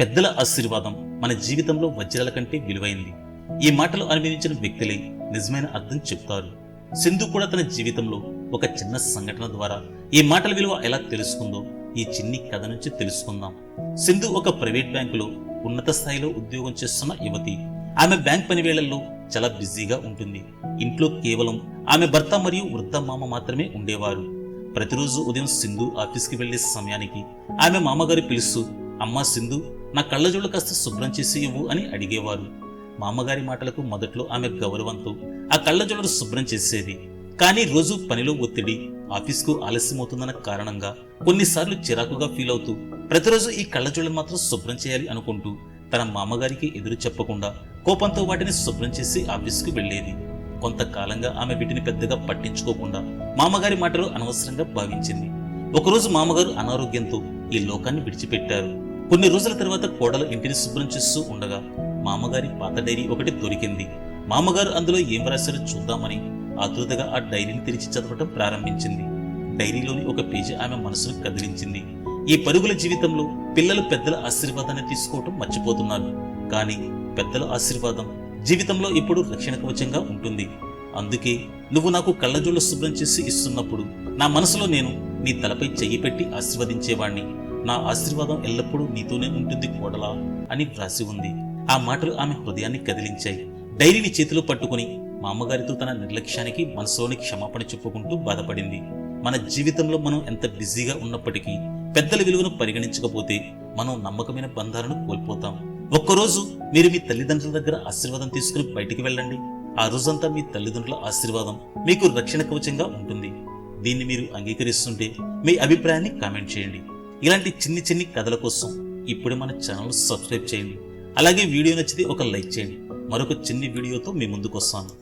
పెద్దల ఆశీర్వాదం మన జీవితంలో వజ్రాల కంటే విలువైంది. ఈ మాటలు అనుభవించిన వ్యక్తులే నిజమైన అర్థం చెప్తారు. సింధు కూడా తన జీవితంలో ఒక చిన్న సంఘటన ద్వారా ఈ మాటల విలువ ఎలా తెలుసుకుందో ఈ చిన్ని కథ నుంచి తెలుసుకుందాం. సింధు ఒక ప్రైవేట్ బ్యాంకులో ఉన్నత స్థాయిలో ఉద్యోగం చేస్తున్న యువతి. ఆమె బ్యాంక్ పని వేళల్లో చాలా బిజీగా ఉంటుంది. ఇంట్లో కేవలం ఆమె భర్త మరియు వృద్ధ మామ మాత్రమే ఉండేవారు. ప్రతిరోజు ఉదయం సింధు ఆఫీస్కి వెళ్ళే సమయానికి ఆమె మామగారు పిలుస్తూ అమ్మా సింధు నా కళ్ళజోళ్ళు కాస్త శుభ్రం చేసి ఇవ్వు అని అడిగేవారు. మామగారి మాటలకు మొదట్లో ఆమె గౌరవంతో ఆ కళ్ళజోళ్ళను శుభ్రం చేసేది. కానీ రోజు పనిలో ఒత్తిడి ఆఫీస్కు ఆలస్యమవుతుందన్న కారణంగా కొన్నిసార్లు చిరాకుగా ఫీల్ అవుతూ ప్రతిరోజు ఈ కళ్ళజోళ్ళను మాత్రం శుభ్రం చేయాలి అనుకుంటూ తన మామగారికి ఎదురు చెప్పకుండా కోపంతో వాటిని శుభ్రం చేసి ఆఫీస్కు వెళ్ళేది కొంతకాలంగా ఆమె వీటిని పెద్దగా పట్టించుకోకుండా మామగారి మాటలు అనవసరంగా భావించింది. ఒకరోజు మామగారు అనారోగ్యంతో ఈ లోకాన్ని విడిచిపెట్టారు. కొన్ని రోజుల తర్వాత కోడలు ఇంటిని శుభ్రం చేస్తూ ఉండగా మామగారి పాత డైరీ ఒకటి దొరికింది. మామగారు అందులో ఏం రాశారో చూద్దామని ఆతృతగా ఆ డైరీని తెరిచి చదవటం ప్రారంభించింది. డైరీలోని ఒక పేజీ ఆమె మనసును కదిలించింది. ఈ పరుగుల జీవితంలో పిల్లలు పెద్దల ఆశీర్వాదాన్ని తీసుకోవటం మర్చిపోతున్నారు కానీ పెద్దల ఆశీర్వాదం జీవితంలో ఇప్పుడు రక్షణ కవచంగా ఉంటుంది. అందుకే నువ్వు నాకు కళ్ళజోళ్ళు శుభ్రం చేసి ఇస్తున్నప్పుడు నా మనసులో నేను నీ తలపై చెయ్యి పెట్టి ఆశీర్వదించేవాణ్ణి. నా ఆశీర్వాదం ఎల్లప్పుడూ నీతోనే ఉంటుంది కోడలా అని వ్రాసి ఉంది. ఆ మాటలు ఆమె హృదయాన్ని కదిలించాయి. డైరీని చేతిలో పట్టుకుని మా అమ్మగారితో తన నిర్లక్ష్యానికి మనసులోని క్షమాపణ చెప్పుకుంటూ బాధపడింది. మన జీవితంలో మనం ఎంత బిజీగా ఉన్నప్పటికీ పెద్దల విలువను పరిగణించకపోతే మనం నమ్మకమైన బంధాలను కోల్పోతాం. ఒక్కరోజు మీరు మీ తల్లిదండ్రుల దగ్గర ఆశీర్వాదం తీసుకుని బయటికి వెళ్ళండి. ఆ రోజంతా మీ తల్లిదండ్రుల ఆశీర్వాదం మీకు రక్షణ కవచంగా ఉంటుంది. దీన్ని మీరు అంగీకరిస్తుంటే మీ అభిప్రాయాన్ని కామెంట్ చేయండి. ఇలాంటి చిన్ని చిన్ని కథల కోసం ఇప్పుడే మన ఛానల్ సబ్స్క్రైబ్ చేయండి. అలాగే వీడియో నచ్చితే ఒక లైక్ చేయండి. మరొక చిన్ని వీడియోతో మీ ముందుకు వస్తాను